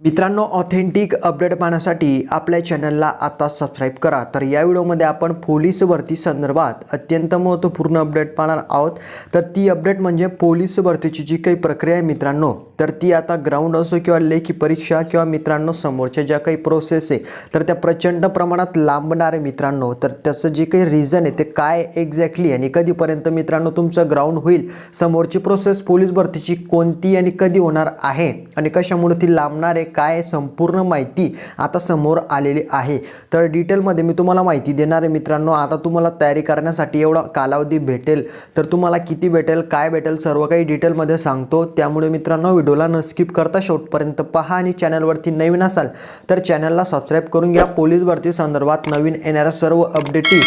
मित्रांनो authentic update पाहण्यासाठी आपल्या चॅनलला आता सबस्क्राईब करा. तर या व्हिडिओमध्ये आपण पोलीस भरती संदर्भात अत्यंत महत्त्वपूर्ण अपडेट पाहणार आहोत. तर ती अपडेट म्हणजे पोलीस भरतीची जी काही प्रक्रिया आहे मित्रांनो तर ती आता ग्राउंड असो किंवा लेखी परीक्षा किंवा मित्रांनो समोरच्या ज्या काही प्रोसेस आहे तर त्या प्रचंड प्रमाणात लांबणार आहे मित्रांनो तर त्याचं जे काही रिझन आहे ते काय एक्झॅक्टली आणि कधीपर्यंत मित्रांनो तुमचं ग्राउंड होईल समोरची प्रोसेस पोलीस भरतीची कोणती आणि कधी होणार आहे आणि कशामुळे ती लांबणार आहे काय संपूर्ण माहिती आता समोर आलेली आहे. तर डिटेलमध्ये मी तुम्हाला माहिती देणार आहे मित्रांनो. आता तुम्हाला तयारी करण्यासाठी एवढा कालावधी भेटेल. तर तुम्हाला किती भेटेल काय भेटेल सर्व काही डिटेलमध्ये सांगतो. त्यामुळे मित्रांनो व्हिडिओला न स्किप करता शेवटपर्यंत पहा आणि चॅनलवरती नवीन असाल तर चॅनलला सबस्क्राईब करून घ्या. पोलीस भरती संदर्भात नवीन येणाऱ्या सर्व अपडेटी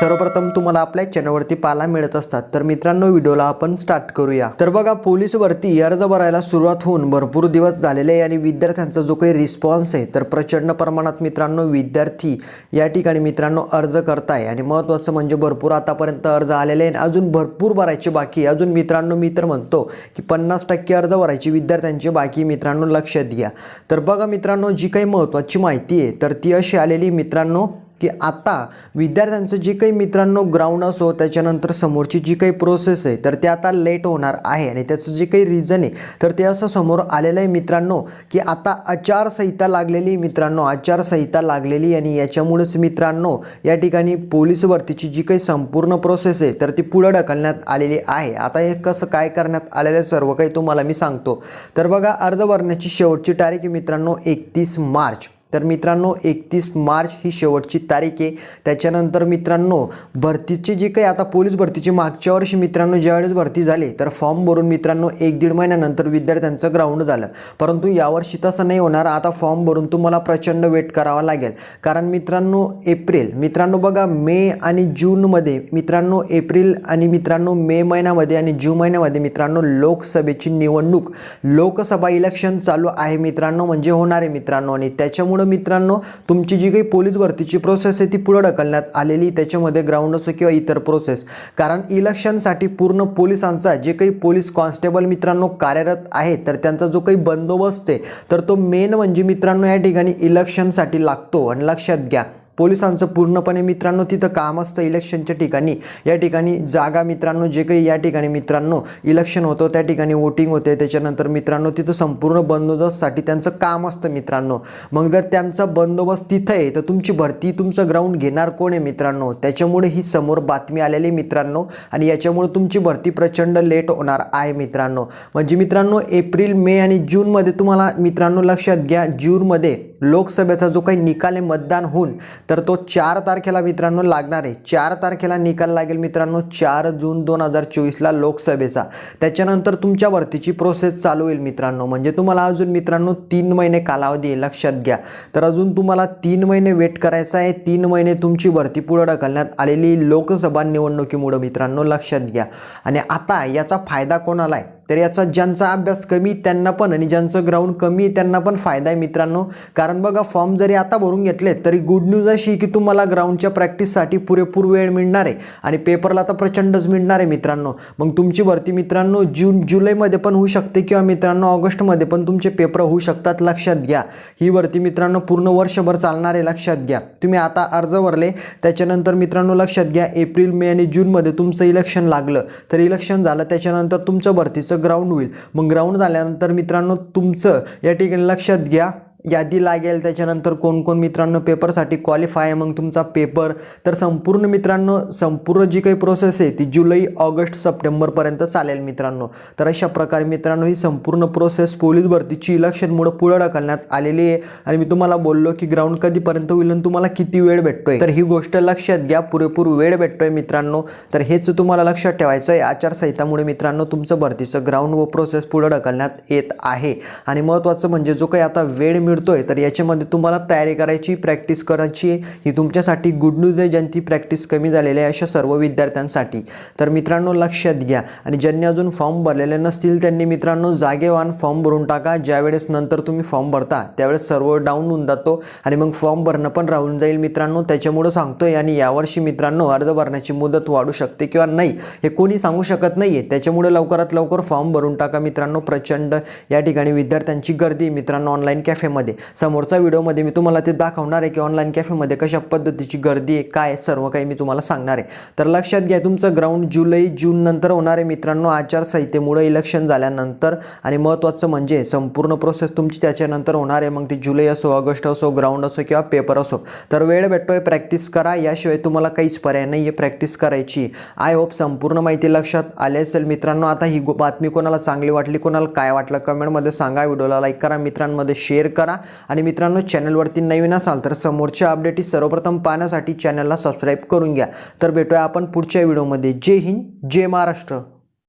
सर्वप्रथम तुम्हाला आपल्या चॅनलवरती पाहायला मिळत असतात. तर मित्रांनो व्हिडिओला आपण स्टार्ट करूया. तर बघा पोलीस भरती अर्ज भरायला सुरुवात होऊन भरपूर दिवस झालेले आहे आणि विद्यार्थ्यांचा जो काही रिस्पॉन्स आहे तर प्रचंड प्रमाणात मित्रांनो विद्यार्थी या ठिकाणी मित्रांनो अर्ज करताय. आणि महत्त्वाचं म्हणजे भरपूर आतापर्यंत अर्ज आलेले आहे आणि अजून भरपूर भरायचे बाकी अजून मित्रांनो मी तर म्हणतो की पन्नास टक्के अर्ज भरायचे विद्यार्थ्यांची बाकी मित्रांनो लक्षात घ्या तर बघा मित्रांनो जी काही महत्त्वाची माहिती आहे तर ती अशी आलेली मित्रांनो की आता विद्यार्थ्यांचं जे काही मित्रांनो ग्राउंड असो त्याच्यानंतर समोरची जी काही प्रोसेस आहे तर ते आता लेट होणार आहे. आणि त्याचं जे काही रिझन आहे तर ते असं समोर आलेलं आहे मित्रांनो की आता आचारसंहिता लागलेली मित्रांनो आचारसंहिता लागलेली आणि याच्यामुळेच मित्रांनो या ठिकाणी पोलीस भरतीची जी काही संपूर्ण प्रोसेस आहे तर ती पुढं ढकलण्यात आलेली आहे. आता हे कसं काय करण्यात आलेलं आहे सर्व काही तुम्हाला मी सांगतो. तर बघा अर्ज भरण्याची शेवटची तारीख मित्रांनो एकतीस मार्च. तर मित्रांनो एकतीस मार्च ही शेवटची तारीख आहे. त्याच्यानंतर मित्रांनो भरतीची जी काही आता पोलीस भरतीची मागच्या वर्षी मित्रांनो ज्यावेळेस भरती झाली तर फॉर्म भरून मित्रांनो एक दीड महिन्यानंतर विद्यार्थ्यांचं ग्राउंड झालं. परंतु यावर्षी तसं नाही होणार. आता फॉर्म भरून तुम्हाला प्रचंड वेट करावा लागेल. कारण मित्रांनो एप्रिल मित्रांनो बघा मे आणि जूनमध्ये मित्रांनो एप्रिल आणि मित्रांनो मे महिन्यामध्ये आणि जून महिन्यामध्ये मित्रांनो लोकसभेची निवडणूक लोकसभा इलेक्शन चालू आहे मित्रांनो म्हणजे होणार आहे मित्रांनो. आणि त्याच्यामुळं मित्रांनो तुमची जी काही पोलीस भरतीची प्रोसेस आहे ती पुढं ढकलण्यात आलेली त्याच्यामध्ये ग्राउंड असो किंवा इतर प्रोसेस कारण इलेक्शनसाठी पूर्ण पोलिसांचा जे काही पोलीस कॉन्स्टेबल मित्रांनो कार्यरत आहे तर त्यांचा जो काही बंदोबस्त आहे तर तो मेन म्हणजे मित्रांनो या ठिकाणी इलेक्शनसाठी लागतो. आणि लक्षात घ्या पोलिसांचं पूर्णपणे मित्रांनो तिथं काम असतं इलेक्शनच्या ठिकाणी. या ठिकाणी जागा मित्रांनो जे काही या ठिकाणी मित्रांनो इलेक्शन होतं त्या ठिकाणी वोटिंग होते. त्याच्यानंतर मित्रांनो तिथं संपूर्ण बंदोबस्तसाठी त्यांचं काम असतं मित्रांनो. मग जर त्यांचा बंदोबस्त तिथं आहे तर तुमची भरती तुमचं ग्राउंड घेणार कोण आहे मित्रांनो? त्याच्यामुळे ही समोर बातमी आलेली आहे मित्रांनो. आणि याच्यामुळे तुमची भरती प्रचंड लेट होणार आहे मित्रांनो. म्हणजे मित्रांनो एप्रिल मे आणि जूनमध्ये तुम्हाला मित्रांनो लक्षात घ्या. जूनमध्ये लोकसभेचा जो काही निकाल आहे मतदान होऊन तर तो चार तारखेला मित्रांनो लागणार आहे. चार तारखेला निकाल लागेल मित्रांनो चार जून दोन हजार चोवीसला लोकसभेचा. त्याच्यानंतर तुमच्या भरतीची प्रोसेस चालू होईल मित्रांनो. म्हणजे तुम्हाला अजून मित्रांनो तीन महिने कालावधी आहे लक्षात घ्या. तर अजून तुम्हाला तीन महिने वेट करायचा आहे. तीन महिने तुमची भरती पुढं ढकलण्यात आलेली लोकसभा निवडणुकीमुळं मित्रांनो लक्षात घ्या. आणि आता याचा फायदा कोणाला आहे? तर याचा ज्यांचा अभ्यास कमी त्यांना पण. आणि ज्यांचं ग्राउंड कमी त्यांना पण फायदा आहे मित्रांनो. कारण बघा फॉर्म जरी आता भरून घेतले तरी गुड न्यूज अशी की तुम्हाला ग्राउंडच्या प्रॅक्टिससाठी पुरेपूर वेळ मिळणार आहे. आणि पेपरला तर प्रचंडच मिळणार आहे मित्रांनो. मग तुमची भरती मित्रांनो जून जुलैमध्ये पण होऊ शकते किंवा मित्रांनो ऑगस्टमध्ये पण तुमचे पेपर होऊ शकतात लक्षात घ्या. ही भरती मित्रांनो पूर्ण वर्षभर चालणार आहे लक्षात घ्या. तुम्ही आता अर्ज भरले त्याच्यानंतर मित्रांनो लक्षात घ्या एप्रिल मे आणि जूनमध्ये तुमचं इलेक्शन लागलं. तर इलेक्शन झालं त्याच्यानंतर तुमचं भरतीचं ग्राउंड होईल. मग ग्राउंड झाल्यानंतर मित्रांनो तुमचं या ठिकाणी लक्षात घ्या. यादी लागेल. त्याच्यानंतर कोण कोण मित्रांनो पेपरसाठी क्वालिफाय आहे मग तुमचा पेपर तर संपूर्ण मित्रांनो संपूर्ण जी काही प्रोसेस आहे ती जुलै ऑगस्ट सप्टेंबरपर्यंत चालेल मित्रांनो. तर अशा प्रकारे मित्रांनो ही संपूर्ण प्रोसेस पोलीस भरतीची इलेक्शनमुळे पुढे ढकलण्यात आलेली आहे. आणि मी तुम्हाला बोललो की ग्राउंड कधीपर्यंत होईल आणि तुम्हाला किती वेळ भेटतोय. तर ही गोष्ट लक्षात घ्या पुरेपूर वेळ भेटतोय मित्रांनो. तर हेच तुम्हाला लक्षात ठेवायचं आहे. आचारसंहितामुळे मित्रांनो तुमचं भरतीचं ग्राउंड व प्रोसेस पुढे ढकलण्यात येत आहे. आणि महत्त्वाचं म्हणजे जो काही आता वेळ मिळ मिळतोय तर याच्यामध्ये तुम्हाला तयारी करायची प्रॅक्टिस करायची आहे. ही तुमच्यासाठी गुड न्यूज आहे ज्यांची प्रॅक्टिस कमी झालेली आहे अशा सर्व विद्यार्थ्यांसाठी. तर मित्रांनो लक्षात घ्या. आणि ज्यांनी अजून फॉर्म भरलेले नसतील त्यांनी मित्रांनो जागेवान फॉर्म भरून टाका. ज्यावेळेस नंतर तुम्ही फॉर्म भरता त्यावेळेस सर्व डाऊन होऊन जातो. आणि मग फॉर्म भरणं पण राहून जाईल मित्रांनो. त्याच्यामुळं सांगतोय आणि यावर्षी मित्रांनो अर्ज भरण्याची मुदत वाढू शकते किंवा नाही हे कोणी सांगू शकत नाही आहे त्याच्यामुळे लवकरात लवकर फॉर्म भरून टाका मित्रांनो. प्रचंड या ठिकाणी विद्यार्थ्यांची गर्दी मित्रांनो ऑनलाईन कॅफेमध्ये समोरचा व्हिडिओमध्ये मी तुम्हाला ते दाखवणार आहे की ऑनलाईन कॅफेमध्ये कशा पद्धतीची गर्दी आहे काय आहे, सर्व काही मी तुम्हाला सांगणार आहे. तर लक्षात घ्या तुमचं ग्राउंड जुलै जून नंतर होणार आहे मित्रांनो आचारसंहितेमुळे इलेक्शन झाल्यानंतर. आणि महत्त्वाचं म्हणजे संपूर्ण प्रोसेस तुमची त्याच्यानंतर होणार आहे. मग ती जुलै असो ऑगस्ट असो ग्राउंड असो किंवा पेपर असो. तर वेळ भेटतोय प्रॅक्टिस करा. याशिवाय तुम्हाला काहीच पर्याय नाही आहे प्रॅक्टिस करायची. आय होप संपूर्ण माहिती लक्षात आली असेल मित्रांनो. आता ही बातमी कोणाला चांगली वाटली कोणाला काय वाटलं कमेंटमध्ये सांगा. व्हिडिओला लाईक करा मित्रांमध्ये शेअर करा. आणि मित्रांनो चॅनलवरती नवीन असाल तर समोरच्या अपडेट सर्वप्रथम पाहण्यासाठी चॅनलला सबस्क्राईब करून घ्या. तर भेटूया आपण पुढच्या व्हिडिओमध्ये जय हिंद जय महाराष्ट्र.